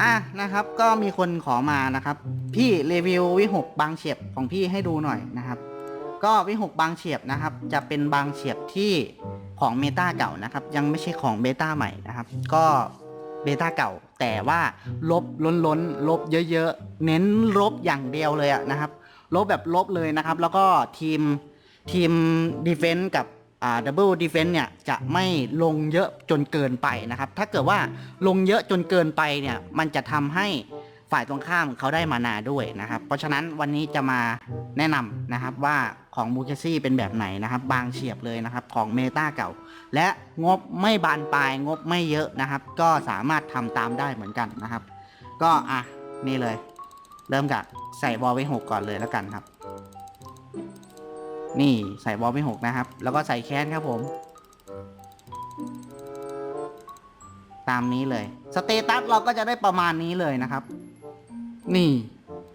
อะนะครับ ก็มีคนขอมานะครับ พี่รีวิววิหกบางเฉียบของพี่ให้ดูหน่อยนะครับ ก็วิหกบางเฉียบนะครับ จะเป็นบางเฉียบที่ของเมตาเก่านะครับ ยังไม่ใช่ของเบต้าใหม่นะครับ ก็เบต้าเก่า แต่ว่าลบล้นล้นลบเยอะๆ เน้นลบอย่างเดียวเลยนะครับ ลบแบบลบเลยนะครับ แล้วก็ทีมทีมดีเฟนต์กับ ดับเบิลดีเฟนต์เนี่ยจะไม่ลงเยอะจนเกินไปนะครับ ถ้าเกิดว่าลงเยอะจนเกินไปเนี่ยมันจะทำให้ฝ่ายตรงข้ามเขาได้มานาด้วยนะครับ เพราะฉะนั้นวันนี้จะมาแนะนำนะครับว่าของบูเคซี่เป็นแบบไหนนะครับ บางเฉียบเลยนะครับของเมตาเก่า และงบไม่บานปลายงบไม่เยอะนะครับ ก็สามารถทำตามได้เหมือนกันนะครับ ก็อะนี่เลย เริ่มกับใส่บอลไว้หกก่อนเลยแล้วกันครับ นี่ใส่บอลไว้หกนะครับ แล้วก็ใส่แคนครับผม ตามนี้เลย สเตตัสเราก็จะได้ประมาณนี้เลยนะครับ นี่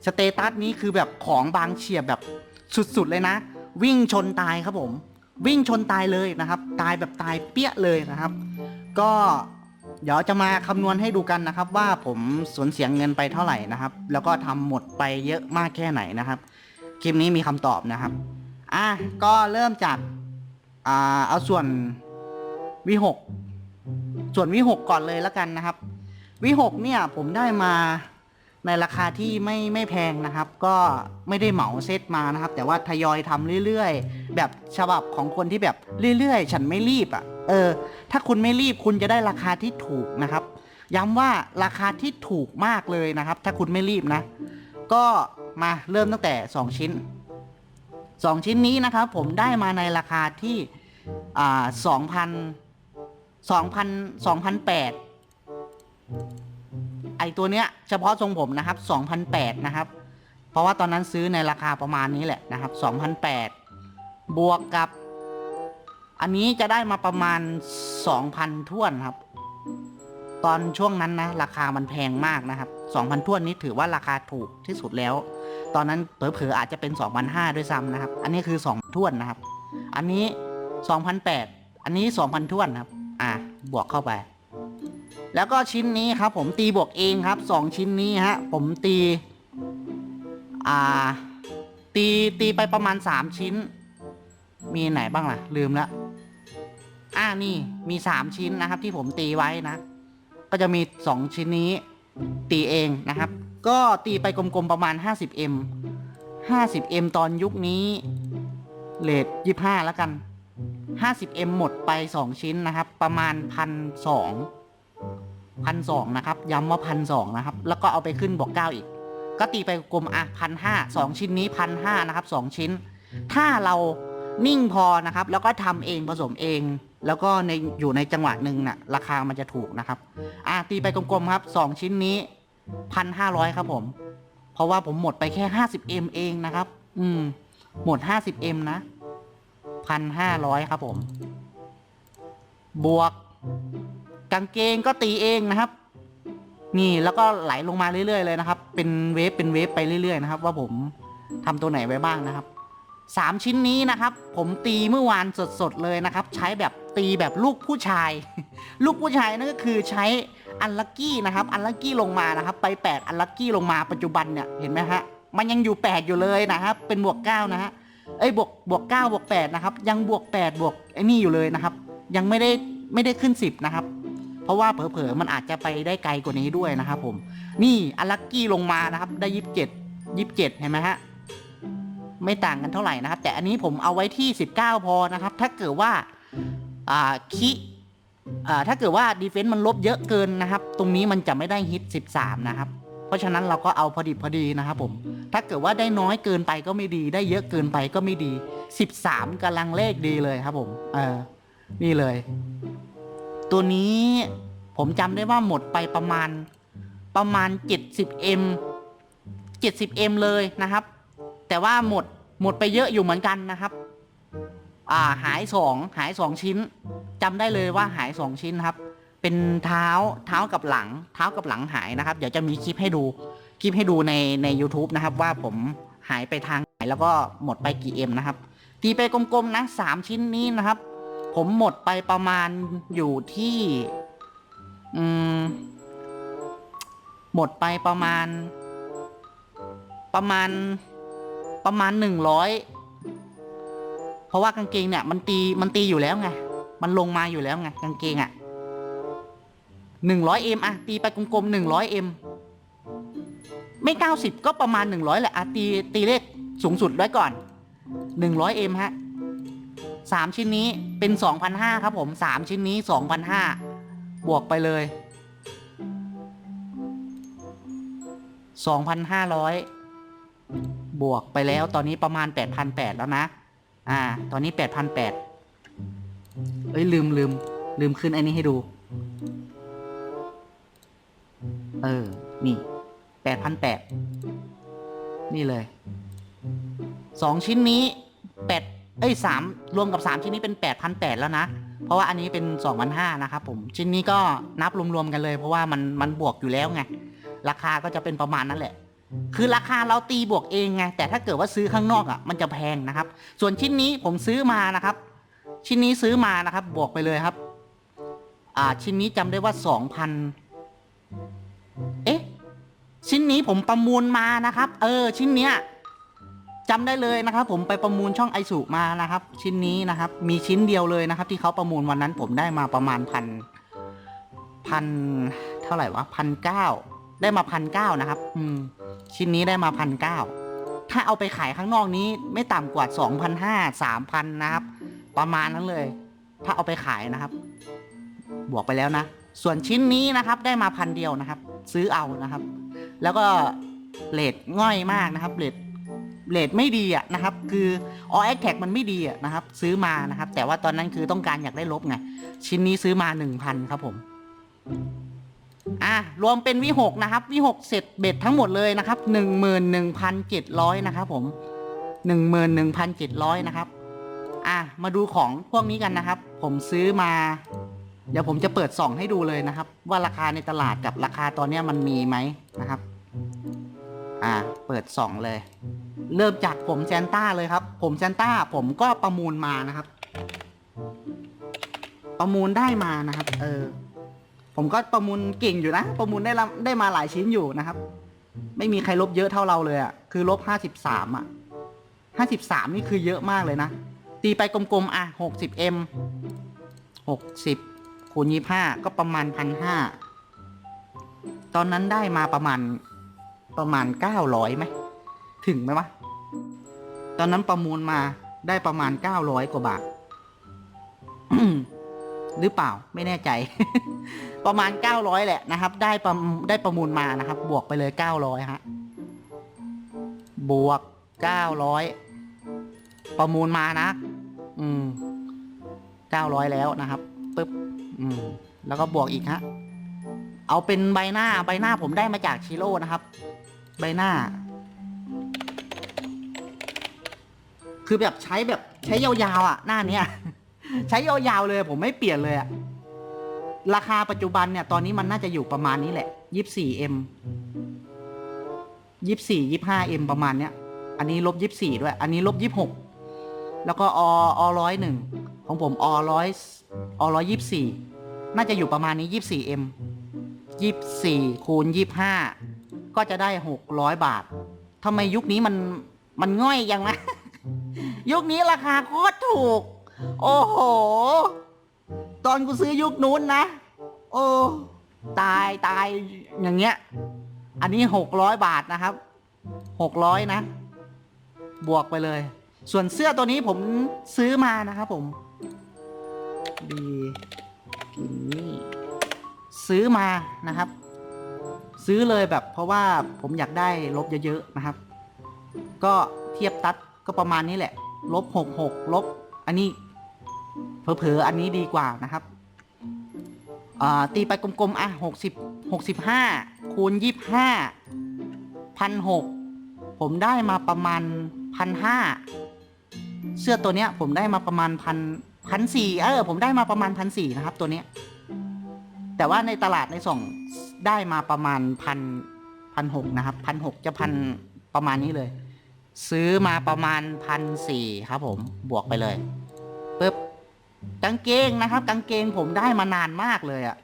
สเตตัสนี้คือแบบของบางเฉียบแบบสุดๆเลยนะ วิ่งชนตายครับผม วิ่งชนตายเลยนะครับ ตายแบบตายเปี้ยเลยนะครับ ก็เดี๋ยวจะมาคำนวณให้ดูกันนะครับ ว่าผมสูญเสียเงินไปเท่าไหร่นะครับ แล้วก็ทำหมดไปเยอะมากแค่ไหนนะครับ คลิปนี้มีคำตอบนะครับ อะก็เริ่มจากอ่าเอาส่วนวิหกส่วนวิหกก่อนเลยแล้วกันนะครับ วิหกเนี่ยผมได้มาในราคาที่ไม่ไม่แพงนะครับ ก็ไม่ได้เหมาเซตมานะครับ แต่ว่าทยอยทำเรื่อยๆ แบบฉบับของคนที่แบบเรื่อยๆ ฉันไม่รีบอะ่ะ เออ ถ้าคุณไม่รีบคุณจะได้ราคาที่ถูกนะครับ ย้ำว่าราคาที่ถูกมากเลยนะครับ ถ้าคุณไม่รีบนะ ก็มาเริ่มตั้งแต่ 2 ชิ้น 2 ชิ้นนี้นะครับผมได้มาในราคาที่อ่าสองพันสองพันสองพันแปดไอตัวเนี้ยเฉพาะทรงผมนะครับสองพันแปดนะครับ เพราะว่าตอนนั้นซื้อในราคาประมาณนี้แหละนะครับสองพันแปดบวกกับ อันนี้จะได้มาประมาณสองพันท่วนครับ ตอนช่วงนั้นนะราคามันแพงมากนะครับ สองพันท่วนนี้ถือว่าราคาถูกที่สุดแล้ว ตอนนั้นเผลอๆอาจจะเป็น2,500ด้วยซ้ำนะครับ อันนี้คือ2ท่วนนะครับ อันนี้2,800อันนี้2,000ท่วนครับ อะบวกเข้าไป แล้วก็ชิ้นนี้ครับ ผมตีบวกเองครับ 2 ชิ้นนี้ฮะผมตี อ่า ตีตีไปประมาณ 3 ชิ้น มีไหนบ้างล่ะ ลืมละอ่านี่มี 3 ชิ้นนะครับ ที่ผมตีไว้นะ ก็จะมี 2 ชิ้นนี้ ตีเองนะครับ ก็ตีไปกลมๆประมาณ 50m 50m ตอนยุคนี้เลท25 แล้วกัน 50m หมดไป 2 ชิ้นนะครับ ประมาณพันสองพันสองนะครับ ย้ำว่าพันสองนะครับ แล้วก็เอาไปขึ้นบอกเก้าอีก ก็ตีไปกลมอะพันห้าสองชิ้นนี้พันห้านะครับสองชิ้น ถ้าเรานิ่งพอนะครับ แล้วก็ทำเองผสมเอง แล้วก็ในอยู่ในจังหวะหนึ่งน่ะราคามันจะถูกนะครับ อะตีไปกลมๆครับสองชิ้นนี้พันห้าร้อยครับผม เพราะว่าผมหมดไปแค่ห้าสิบเอ็มเองนะครับ อืม หมดห้าสิบเอ็มนะพันห้าร้อยครับผม บวก กางเกงก็ตีเองนะครับ นี่แล้วก็ไหลลงมาเรื่อยๆเลยนะครับ เป็นเวฟเป็นเวฟไปเรื่อยๆนะครับ ว่าผมทำตัวไหนไว้บ้างนะครับ สามชิ้นนี้นะครับ ผมตีเมื่อวานสดๆเลยนะครับ ใช้แบบตีแบบลูกผู้ชาย ลูกผู้ชายนั่นก็คือใช้อันลักกี้นะครับ อันลักกี้ลงมานะครับ ไปแปดอันลักกี้ลงมาปัจจุบันเนี่ยเห็นไหมฮะมันยังอยู่แปดอยู่เลยนะครับ เป็นบวกเก้านะฮะเอ้ยบวกบวกเก้าบวกแปดนะครับ ยังบวกแปดบวกไอ้นี่อยู่เลยนะครับ ยังไม่ได้ไม่ได้ขึ้นสิบนะครับ เพราะว่าเผลอๆมันอาจจะไปได้ไกลกว่านี้ด้วยนะครับผม นี่อันลักกี้ลงมานะครับ ได้ยี่สิบเจ็ดยี่สิบเจ็ดเห็นไหมฮะ ไม่ต่างกันเท่าไหร่นะครับ แต่อันนี้ผมเอาไว้ที่ 19 พอนะครับ ถ้าเกิดว่าคิถ้าเกิดว่าดีเฟนต์มันลบเยอะเกินนะครับ ตรงนี้มันจะไม่ได้ฮิต 13 นะครับ เพราะฉะนั้นเราก็เอาพอดีพอดีนะครับผม ถ้าเกิดว่าได้น้อยเกินไปก็ไม่ดี ได้เยอะเกินไปก็ไม่ดี 13กำลังเลขดีเลยครับผมเออนี่เลย ตัวนี้ผมจำได้ว่าหมดไปประมาณประมาณ 70m 70m เลยนะครับ แต่ว่าหมดหมดไปเยอะอยู่เหมือนกันนะครับ อ่าหายสองหายสองชิ้นจำได้เลยว่าหายสองชิ้นครับ เป็นเท้าเท้ากับหลัง เท้ากับหลังหายนะครับ เดี๋ยวจะมีคลิปให้ดูคลิปให้ดูในใน u t u b e นะครับ ว่าผมหายไปทางไหนแล้วก็หมดไปกี่เอ็มนะครับตีไปกลมๆนะสามชิ้นนี้นะครับ ผมหมดไปประมาณอยู่ที่อืมหมดไปประมาณ ประมาณ ประมาณ 100 เพราะว่ากางเกงเนี่ยมันตีมันตีอยู่แล้วไง มันลงมาอยู่แล้วไงกางเกงอะ่ะ100เอ็มอะตีไปกลมๆ100มไม่ 90 ก็ประมาณ 100 แหละอะตีตีเลขสูงสุดไว้ก่อน 100มฮะ3 ชิ้นนี้เป็น 2,500 ครับผม 3 ชิ้นนี้ 2,500 บวกไปเลย 2,500 บวกไปแล้วตอนนี้ประมาณแปดพันแล้วนะ อ่า ตอนนี้แปดพันแปดเอ้ย ลืมลืมลืมขึ้นไอ้นี้ให้ดู เออ นี่แปดพันแปดนี่เลยสองชิ้นนี้แปดเอ้ยสามรวมกับสามชิ้นนี้เป็นแปดพันแล้วนะ เพราะว่าอันนี้เป็นสองพันห้านะครับผม ชิ้นนี้ก็นับรวมๆกันเลย เพราะว่ามันมันบวกอยู่แล้วไง ราคาก็จะเป็นประมาณนั้นแหละ คือราคาเราตีบวกเองไง แต่ถ้าเกิดว่าซื้อข้างนอกอะมันจะแพงนะครับ ส่วนชิ้นนี้ผมซื้อมานะครับ ชิ้นนี้ซื้อมานะครับ บวกไปเลยครับ อ่า ชิ้นนี้จำได้ว่าสองพันเอ๊ะ ชิ้นนี้ผมประมูลมานะครับ เออ ชิ้นเนี้ยจำได้เลยนะครับ ผมไปประมูลช่องไอสุมานะครับ ชิ้นนี้นะครับ มีชิ้นเดียวเลยนะครับ ที่เขาประมูลวันนั้นผมได้มาประมาณพันพันเท่าไหร่วะพันเก้าได้มาพันเก้านะครับ อืม ชิ้นนี้ได้มาพันเก้าถ้าเอาไปขายข้างนอกนี้ไม่ต่ำกว่าสองพันห้าสามพันนะครับ ประมาณนั้นเลย ถ้าเอาไปขายนะครับ บวกไปแล้วนะ ส่วนชิ้นนี้นะครับได้มาพันเดียวนะครับ ซื้อเอานะครับ แล้วก็เลทง่อยมากนะครับเลทเลทไม่ดีอะนะครับ คือออแอคแท็กมันไม่ดีอะนะครับ ซื้อมานะครับ แต่ว่าตอนนั้นคือต้องการอยากได้ลบไง ชิ้นนี้ซื้อมาหนึ่งพันครับผม อะรวมเป็นวิหกนะครับ วิหกเสร็จเบ็ดทั้งหมดเลยนะครับหนึ่งหมื่นหนึ่งพันเจ็ดร้อยนะครับผมหนึ่งหมื่นหนึ่งพันเจ็ดร้อยนะครับ อะมาดูของพวกนี้กันนะครับ ผมซื้อมา เดี๋ยวผมจะเปิดส่องให้ดูเลยนะครับ ว่าราคาในตลาดกับราคาตอนนี้มันมีไหมนะครับ อ่า เปิดส่องเลย เริ่มจากผมแซนต้าเลยครับ ผมแซนต้าผมก็ประมูลมานะครับ ประมูลได้มานะครับ เออ ผมก็ประมูลเก่งอยู่นะ ประมูลได้ละได้มาหลายชิ้นอยู่นะครับ ไม่มีใครลบเยอะเท่าเราเลยอะ่ะ คือลบห้าสิบสามอะห้าสิบสามนี่คือเยอะมากเลยนะ ตีไปกลมๆ อะหกสิบเอ็มหกสิบคูณยี่ห้าก็ประมาณพันห้าตอนนั้นได้มาประมาณประมาณเก้าร้อยไหม ถึงไหมวะ ตอนนั้นประมูลมาได้ประมาณเก้าร้อยกว่าบาท หรือเปล่าไม่แน่ใจ ประมาณ 900 แหละนะครับ ได้ประได้ประมูลมานะครับ บวกไปเลย 900ฮะบวก 900 ประมูลมานะ อืม 900 แล้วนะครับปึ๊บอืม แล้วก็บวกอีกฮะเอาเป็นใบหน้าใบหน้าผมได้มาจากชิโร่นะครับ ใบหน้า คือแบบใช้แบบใช้ยาวๆอะ หน้าเนี้ย ใช้ยาวๆเลย ผมไม่เปลี่ยนเลยอะราคาปัจจุบันเนี่ย ตอนนี้มันน่าจะอยู่ประมาณนี้แหละยี่สี่เอ็มยี่สี่ยี่ห้าเอ็มประมาณเนี้ย อันนี้ลบยี่สี่ด้วย อันนี้ลบยี่หกแล้วก็ออร้อยหนึ่งของผมอร้อยอร้อยยี่สี่น่าจะอยู่ประมาณนี้ยี่สี่เอ็มยี่สี่คูณยี่ห้าก็จะได้หกร้อยบาททำไมยุคนี้มันมันง่อยยังนะ ยุคนี้ราคาโคตรถูก โอ้โห ตอนกูซื้อยุคนู้นนะ โอ้ ตายตายอย่างเงี้ย อันนี้หกร้อยบาทนะครับ หกร้อยนะ บวกไปเลย ส่วนเสื้อตัวนี้ผมซื้อมานะครับผม ดีกินนี่ซื้อมานะครับ ซื้อเลยแบบเพราะว่าผมอยากได้ลบเยอะๆนะครับ ก็เทียบตัดก็ประมาณนี้แหละ ลบหกหกลบ อันนี้ เผลอๆอันนี้ดีกว่านะครับตีไปกลมๆ อะหกสิบหกสิบห้าคูณยี่ห้าพันหกผมได้มาประมาณพันห้าเสื้อตัวเนี้ย ผมได้มาประมาณพันพันสี่เออ ผมได้มาประมาณพันสี่นะครับ ตัวเนี้ย แต่ว่าในตลาดในส่งได้มาประมาณพันพันหกนะครับพันหกจะพันประมาณนี้เลย ซื้อมาประมาณพันสี่ครับผมบวกไปเลย กางเกงนะครับ กางเกงผมได้มานานมากเลยอะ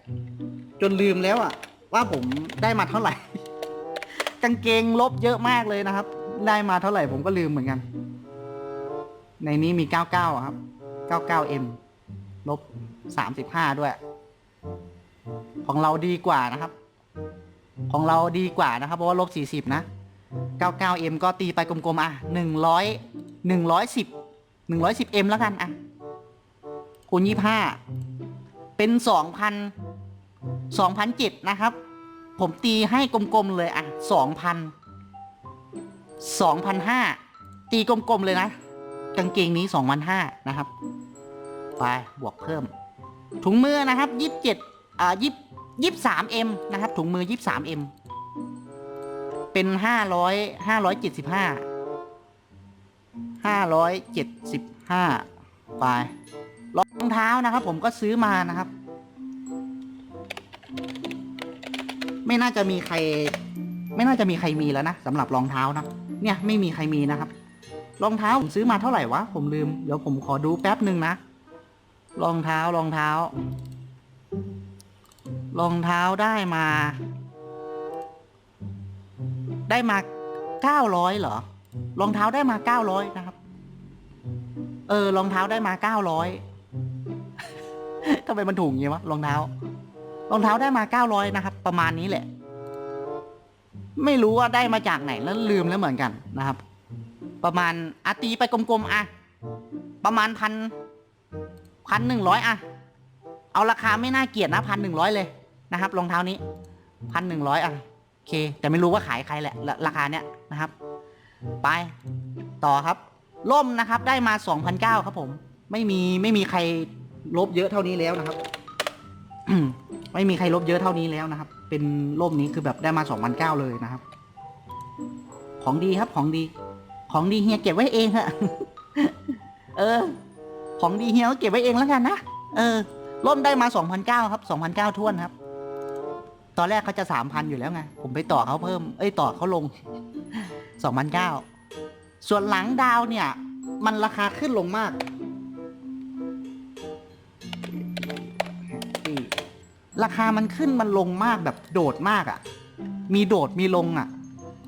จนลืมแล้วอะว่าผมได้มาเท่าไหร่ กางเกงลบเยอะมากเลยนะครับ ได้มาเท่าไหร่ผมก็ลืมเหมือนกัน ในนี้มี 99 ครับ 99M ลบ 35 ด้วย ของเราดีกว่านะครับ ของเราดีกว่านะครับ เพราะว่าลบ 40 นะ 99M ก็ตีไปกลมๆ อะ 100 110 110M แล้วกันอะ คูณ25เป็น2,000 2,007นะครับ ผมตีให้กลมๆเลยอะ2,000 2,500ตีกลมๆเลยนะ กางเกงนี้2,500นะครับ ไป บวกเพิ่ม ถุงมือนะครับ27อ่า20 23M นะครับ ถุงมือ 23M เป็น500 575 575ไปรองเเท้านะครับ ผมก็ซื้อมานะครับ ไม่น่าจะมีใคร ไม่น่าจะมีใครมีแล้วนะสำหรับรองเท้านะเนี่ยไม่มีใครมีนะครับ รองเท้าผมซื้อมาเท่าไหร่วะผมลืมเดี๋ยวผมขอดูแป๊บหนึ่งนะรองเท้ารองเท้ารองเท้าได้มา ได้มาเก้าร้อยเหรอรองเท้าได้มาเก้าร้อยนะครับ เออรองเท้าได้มาเก้าร้อย ทำไมมันถูกอย่างงี้วะรองเท้ารองเท้าได้มาเก้าร้อยนะครับ ประมาณนี้แหละ ไม่รู้ว่าได้มาจากไหนแล้วลืมแล้วเหมือนกันนะครับ ประมาณอาตีไปกลมๆอะประมาณพันพันหนึ่งร้อยอะเอาราคาไม่น่าเกลียดนะพันหนึ่งร้อยเลยนะครับรองเท้านี้พันหนึ่งร้อยอะโอเค แต่ไม่รู้ว่าขายใครแหละราคาเนี้ยนะครับ ไปต่อครับ ล่มนะครับ ได้มา2,009ครับผม ไม่มีไม่มีใคร ลบเยอะเท่านี้แล้วนะครับ ไม่มีใครลบเยอะเท่านี้แล้วนะครับ เป็นร่มนี้คือแบบได้มา2,009เลยนะครับ ของดีครับของดี ของดีเฮียเก็บไว้เองฮะเออ ของดีเฮียก็เก็บไว้เองแล้วกันนะเออร่มได้มา2,009ครับ2,009ท้วนครับ ตอนแรกเขาจะ3,000อยู่แล้วไงผมไปต่อเขาเพิ่ม เอ้ยต่อเขาลง2,009ส่วนหลังดาวเนี่ย มันราคาขึ้นลงมาก ราคามันขึ้นมันลงมากแบบโดดมากอะ่ะ มีโดดมีลงอะ่ะ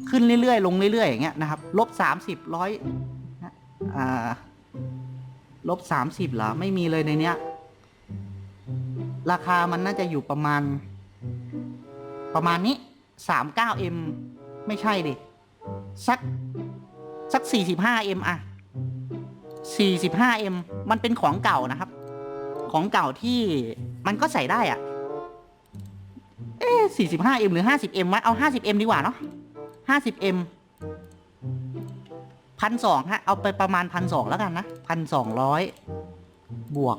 ขึ้นเรื่อยๆ ลงเรื่อยๆ อย่างเงี้ยนะครับ ลบสามสิบร้อยอ่า ลบสามสิบเหรอ ไม่มีเลยในเนี้ย ราคามันน่าจะอยู่ประมาณ ประมาณนี้สามเก้าเอ็มไม่ใช่ดิ สัก สักสี่สิบห้าเอ็มอะสี่สิบห้าเอ็มมันเป็นของเก่านะครับ ของเก่าที่มันก็ใส่ได้อะ เอ๊สี่สิบห้าเอ็มหรือห้าสิบเอ็มวะเอาห้าสิบเอ็มดีกว่าเนาะห้าสิบเอ็มพันสองฮะ เอาไปประมาณพันสองแล้วกันนะพันสองร้อยบวก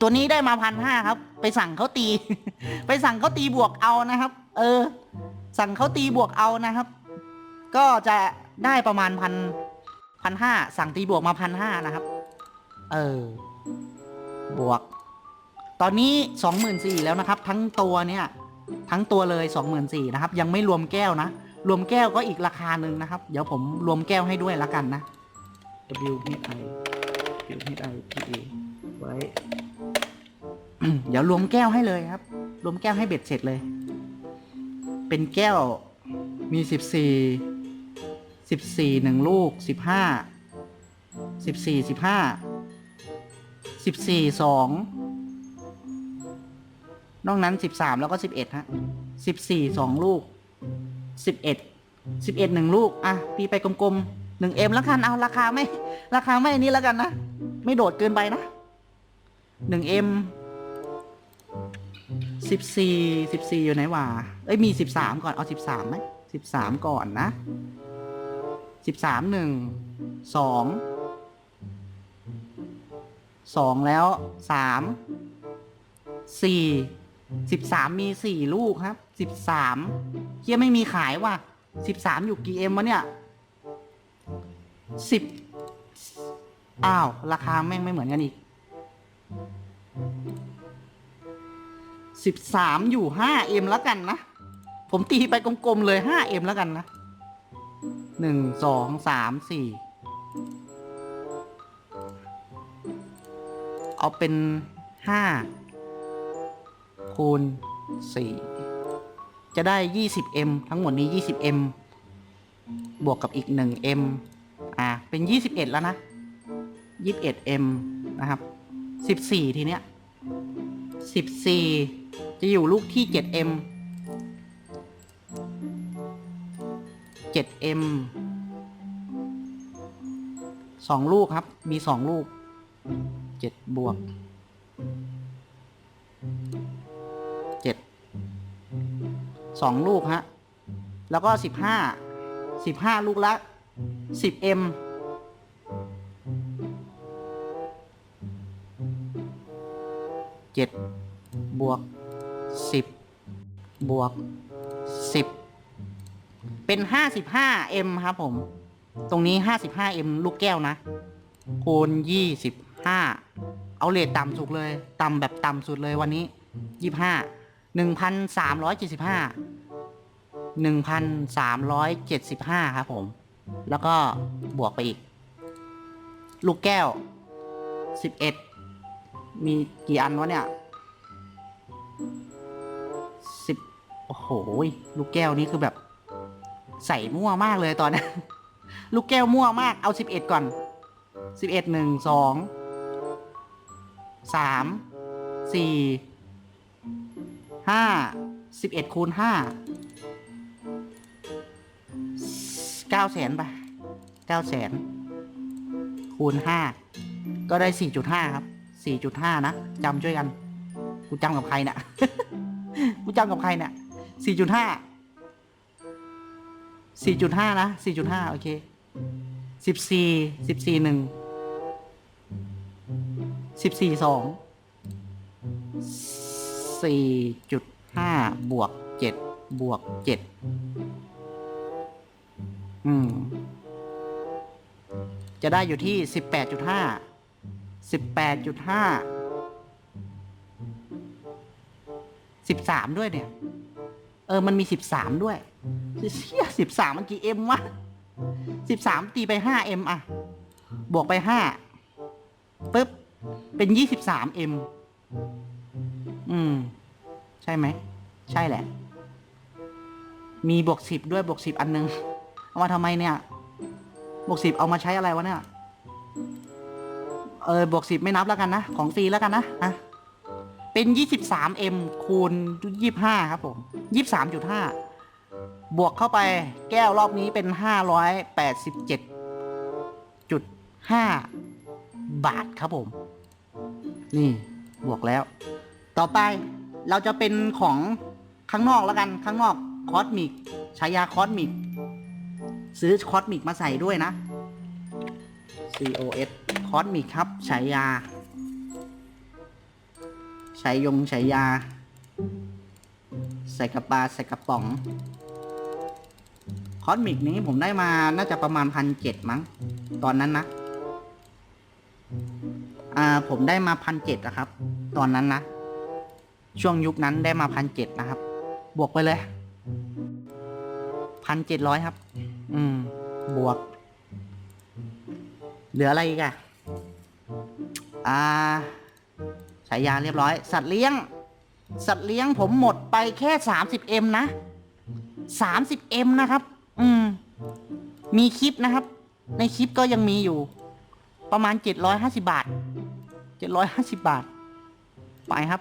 ตัวนี้ได้มาพันห้าครับ ไปสั่งเขาตี ไปสั่งเขาตีบวกเอานะครับ เออ สั่งเขาตีบวกเอานะครับ ก็จะได้ประมาณพันพันห้าสั่งตีบวกมาพันห้านะครับ เออ บวก ตอนนี้ 24,000แล้วนะครับ ทั้งตัวเนี่ยทั้งตัวเลย 24,000นะครับ ยังไม่รวมแก้วนะ รวมแก้วก็อีกราคาหนึ่งนะครับ เดี๋ยวผมรวมแก้วให้ด้วยละกันนะ W H I W H I P A ไว้ เดี๋ยวรวมแก้วให้เลยครับ รวมแก้วให้เบ็ดเสร็จเลย เป็นแก้วมี 14 14หนึ่งลูก 15 14 15 14 2 นอกนั้นสิบสามแล้วก็สิบเอ็ดฮะสิบสี่สองลูกสิบเอ็ดสิบเอ็ดหนึ่งลูก อะตีไปกลมๆหนึ่งเอ็มแล้วกัน เอาราคาไม่ ราคาไม่นี้แล้วกันนะ ไม่โดดเกินไปนะหนึ่งเอ็มสิบสี่สิบสี่อยู่ไหนวะ เอ้ย มีสิบสามก่อน เอาสิบสามไหมสิบสามก่อนนะสิบสามหนึ่งสองสองแล้วสาม สิบสามมีสี่ลูกครับสิบสามเฮียไม่มีขายว่ะสิบสามอยู่กี่เอ็มวะเนี่ยสิบอ้าว ราคาแม่งไม่เหมือนกันอีกสิบสามอยู่ห้าเอ็มแล้วกันนะ ผมตีไปกลมๆเลยห้าเอ็มแล้วกันนะหนึ่งสองสามสี่เอาเป็นห้า คูณสี่จะได้ 20m ทั้งหมดนี้ 20m บวกกับอีก 1m อ่า เป็น 21 แล้วนะ 21m นะครับ 14 ทีเนี้ย 14 จะอยู่ลูกที่ 7m 7m สองลูกครับ มีสองลูกเจ็ดบวก สองลูกฮะ แล้วก็สิบห้าสิบห้าลูกละ 10M เจ็ดบวกสิบบวกสิบเป็นห้าสิบห้าเอ็มครับผม ตรงนี้ห้าสิบห้าเอ็มลูกแก้วนะ คูณยี่สิบห้าเอาเลทต่ำสุดเลย ต่ำแบบต่ำสุดเลยวันนี้ยี่ห้า หนึ่งพันสามร้อยเจ็ดสิบห้าหนึ่งพันสามร้อยเจ็ดสิบห้าครับผม แล้วก็บวกไปอีก ลูกแก้วสิบเอ็ดมีกี่อันวะเนี่ยสิบโอ้โห ลูกแก้วนี้คือแบบ ใส่มั่วมากเลยตอนนี้ลูกแก้วมั่วมาก เอาสิบเอ็ดก่อนสิบเอ็ด ห้าสิบเอ็ดคูณห้าเก้าแสนไปเก้าแสนคูณห้าก็ได้สี่จุดห้าครับสี่จุดห้านะจำช่วยกัน กูจำกับใครเนะ่ะกูจำกับใครเนะ่ะสี่จุดห้าสี่จุดห้านะสี่จุดห้าโอเคสิบสี่สิบสี่หนึ่งสิบสี่สอง สี่จุดห้าบวกเจ็ดบวกเจ็ดอืม จะได้อยู่ที่สิบแปดจุดห้าสิบแปดจุดห้าสิบสามด้วยเนี่ย เออ มันมีสิบสามด้วยเชี่ยสิบสามมันกี่เอ็มวะสิบสามตีไปห้าเอ็มอะบวกไปห้าปึ๊บ เป็นยี่สิบสามเอืม ใช่ไหม ใช่แหละ มีบวกสิบด้วยบวกสิบอันนึง เอามาทำไมเนี่ย บวกสิบเอามาใช้อะไรวะเนี่ย เออบวกสิบไม่นับแล้วกันนะ ของฟรีแล้วกันนะอะเป็นยี่สิบสามเอ็มคูณยี่บห้าครับผมยี่สามจุดห้าบวกเข้าไปแก้วรอบนี้เป็นห้าร้อยแปดสิบเจ็ดจุดห้าบาทครับผม นี่ บวกแล้ว ต่อไปเราจะเป็นของข้างนอกแล้วกันข้างนอกคอสมิกฉายาคอสมิกซื้อคอสมิกมาใส่ด้วยนะ COS คอสมิกครับฉายาฉายงฉายา ใส่กระปาใส่กระป๋องคอสมิกนี้ผมได้มาน่าจะประมาณพันเจ็ดมั้ง ตอนนั้นนะ อ่าผมได้มาพันเจ็ดอะครับ ตอนนั้นนะ ช่วงยุคนั้นได้มาพันเจ็ดนะครับ บวกไปเลยพันเจ็ดร้อยครับ อืม บวก เหลืออะไรอีกอะอ่าฉายาเรียบร้อย สัตว์เลี้ยง สัตว์เลี้ยงผมหมดไปแค่สามสิบเอ็มนะสามสิบเอ็มนะครับ อืม มีคลิปนะครับ ในคลิปก็ยังมีอยู่ ประมาณเจ็ดร้อยห้าสิบาทเจ็ดร้อยห้าสิบาท ไปครับ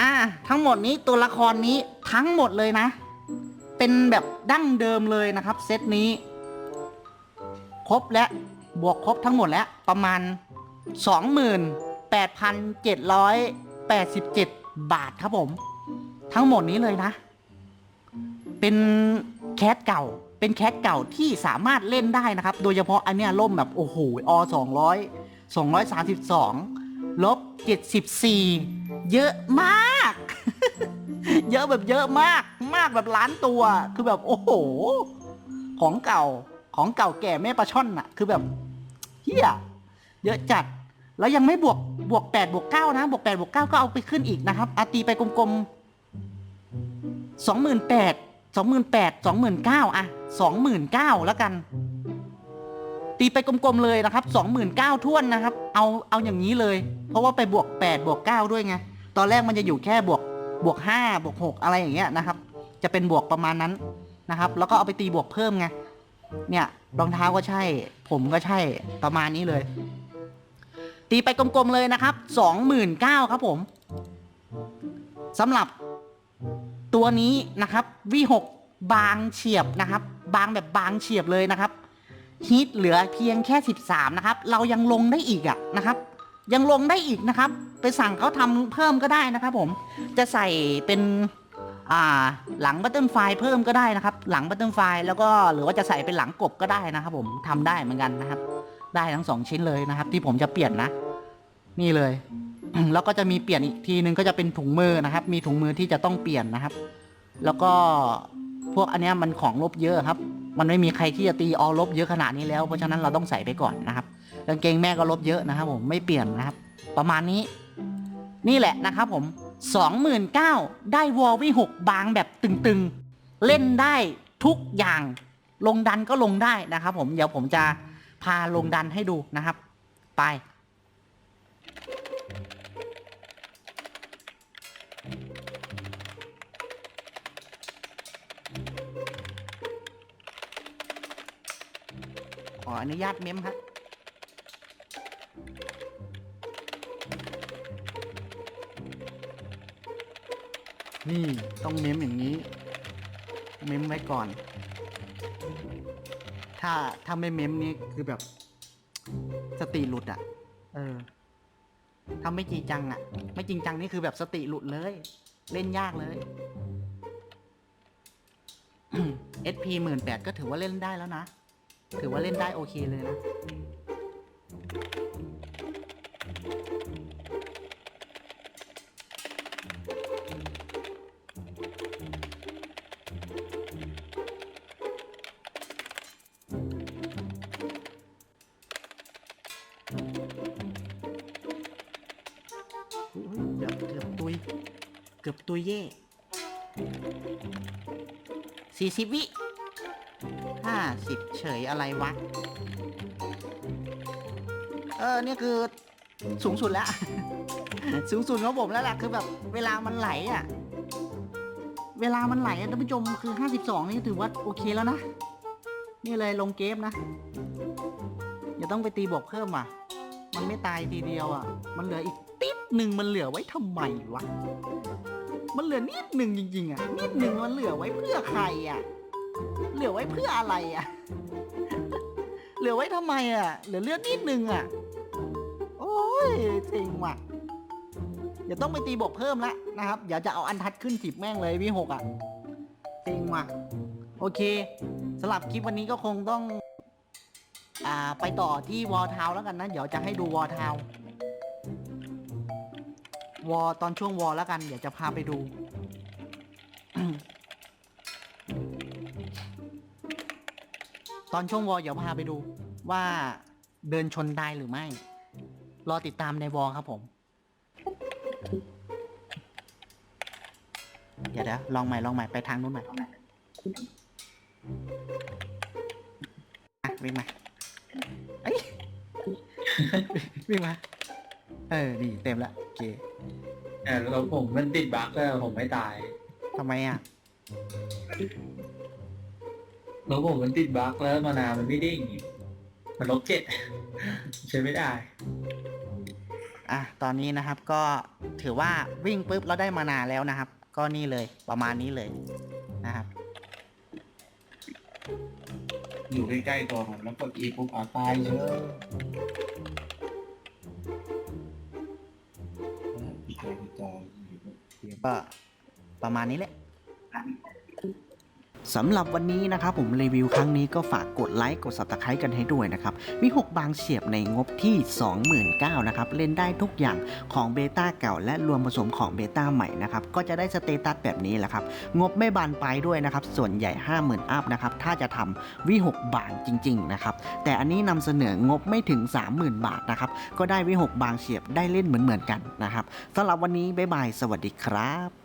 อ่า ทั้งหมดนี้ตัวละครนี้ทั้งหมดเลยนะ เป็นแบบดั้งเดิมเลยนะครับ เซตนี้ ครบและบวกครบทั้งหมดแล้วประมาณ 28,787 บาทครับผม ทั้งหมดนี้เลยนะ เป็นแคสเก่าเป็นแคสเก่าที่สามารถเล่นได้นะครับ โดยเฉพาะอันเนี้ยล่มแบบ โอ้โหอ200 232 ลบ 74 เยอะมาก เยอะแบบเยอะมากมากแบบล้านตัว คือแบบโอ้โห ของเก่าของเก่าแก่แม่ปลาช่อนน่ะคือแบบเฮียเยอะจัด แล้วยังไม่บวกบวกแปดบวกเก้านะบวกแปดบวกเก้าก็เอาไปขึ้นอีกนะครับอาตีไปกลมๆสองหมื่นแปดสองหมื่นแปดสองหมื่นเก้าอะสองหมื่นเก้าแล้วกัน ตีไปกลมๆเลยนะครับสองหมื่นเก้าท่วนนะครับ เอาเอาอย่างนี้เลย เพราะว่าไปบวกแปดบวกเก้าด้วยไงตอนแรกมันจะอยู่แค่บวก บวกห้าบวกหกอะไรอย่างเงี้ยนะครับ จะเป็นบวกประมาณนั้นนะครับ แล้วก็เอาไปตีบวกเพิ่มไงเนี่ยรองเท้าก็ใช่ ผมก็ใช่ประมาณนี้เลย ตีไปกลมๆเลยนะครับสองหมื่นเก้าครับผมสำหรับตัวนี้นะครับ V6 บางเฉียบนะครับ บางแบบบางเฉียบเลยนะครับฮีทเหลือเพียงแค่ 13 นะครับ เรายังลงได้อีกอะนะครับ ยังลงได้อีกนะครับ ไปสั่งเขาทำเพิ่มก็ได้นะครับผมจะใส่เป็นหลังบัตเติลไฟเพิ่มก็ได้นะครับ หลังบัตเติลไฟแล้วก็หรือว่าจะใส่เป็นหลังกบก็ได้นะครับ ผมทำได้เหมือนกันนะครับ ได้ทั้งสองชิ้นเลยนะครับ ที่ผมจะเปลี่ยนนะ นี่เลย แล้วก็จะมีเปลี่ยนอีกทีนึงก็จะเป็นถุงมือนะครับ มีถุงมือที่จะต้องเปลี่ยนนะครับ แล้วก็พวกอันนี้มันของลบเยอะครับ มันไม่มีใครที่จะตีออลบเยอะขนาดนี้แล้ว เพราะฉะนั้นเราต้องใส่ไปก่อนนะครับกางเกงแม่ก็ลบเยอะนะครับผมไม่เปลี่ยนนะครับ ประมาณนี้ นี่แหละนะครับผม29,000ได้วอลวิหกบางแบบตึงๆ เล่นได้ทุกอย่าง ลงดันก็ลงได้นะครับผม เดี๋ยวผมจะพาลงดันให้ดูนะครับ ไป ออนุญาตเม้มครับนี่ต้องเม้มอย่างนี้ เม้มไว้ก่อน ถ้าถ้าไม่เม้มนี่คือแบบ สติหลุดอะ เออถ้าไม่จริงจังอะ ไม่จริงจังนี่คือแบบสติหลุดเลย เล่นยากเลย SP หมื่นแปดก็ถือว่าเล่นได้แล้วนะ ถือว่าเล่นได้โอเคเลยนะ เกือบเกือบตุย เกือบตุยเย่สี่สิบวิ สิบเฉยอะไรวะ เออเนี่ยคือสูงสุดแล้ว สูงสุดของผมแล้วแหละคือแบบเวลามันไหลอะ เวลามันไหลอะท่านผู้ชมคือห้าสิบสองนี่ถือว่าโอเคแล้วนะ นี่เลยลงเกมนะ อย่าต้องไปตีบวกเพิ่มอะ มันไม่ตายทีเดียวอะ มันเหลืออีกติดหนึ่งมันเหลือไว้ทำไมวะ มันเหลือนิดหนึ่งจริงๆอะ นิดหนึ่งมันเหลือไว้เพื่อใครอะ เหลือไว้เพื่ออะไรอะ เหลือไว้ทำไมอะ เหลือเลือดนิดนึงอะ โอ้ยเซ็งว่ะ เดี๋ยวต้องไปตีบกเพิ่มละนะครับ เดี๋ยวจะเอาอันทัดขึ้นสิบแม่งเลยวิหกอะเซ็งว่ะ โอเคสำหรับคลิปวันนี้ก็คงต้อง อ่าไปต่อที่วอลทาวแล้วกันนะ เดี๋ยวจะให้ดูวอลทาววอลตอนช่วงวอลแล้วกัน เดี๋ยวจะพาไปดู ตอนช่วงวอลเดี๋ยวพาไปดูว่าเดินชนได้หรือไม่ รอติดตามในวอลครับผม เดี๋ยวเดี๋ยวลองใหม่ลองใหม่ไปทางนู้นใหม่อะวิ่งมาเอ้ย วิ่งมา เออ นี่เต็มแล้วโอเคเออแล้วผมมันติดบั๊กเลยผมไม่ตายทำไมอะ แล้วผมมันติดบั๊กแล้วมานามันไม่ดิ้งมันลบเจ็ดใช้ไม่ได้ อะตอนนี้นะครับก็ถือว่าวิ่งปุ๊บเราได้มานานแล้วนะครับ ก็นี่เลยประมาณนี้เลยนะครับ อยู่ใกล้ๆตัวผมแล้วกด E ปุ๊บอาตายเลยอีกใจอีกใจก็ประมาณนี้แหละ สำหรับวันนี้นะครับผมรีวิวครั้งนี้ก็ฝากกดไลค์กด subscribe กันให้ด้วยนะครับวิหกบางเฉียบในงบที่ 29,000นะครับ เล่นได้ทุกอย่างของเบต้าเก่า และรวมผสมของเบต้าใหม่นะครับ ก็จะได้สเตตัสแบบนี้แหละครับ งบไม่บานปลายด้วยนะครับ ส่วนใหญ่ 50,000 อัพนะครับ ถ้าจะทำวิหกบางจริง ๆ นะครับ แต่อันนี้นำเสนองบไม่ถึง 30,000 บาทนะครับ ก็ได้วิหกบางเฉียบได้เล่นเหมือนๆกันนะครับสำหรับวันนี้บ๊ายบายสวัสดีครับ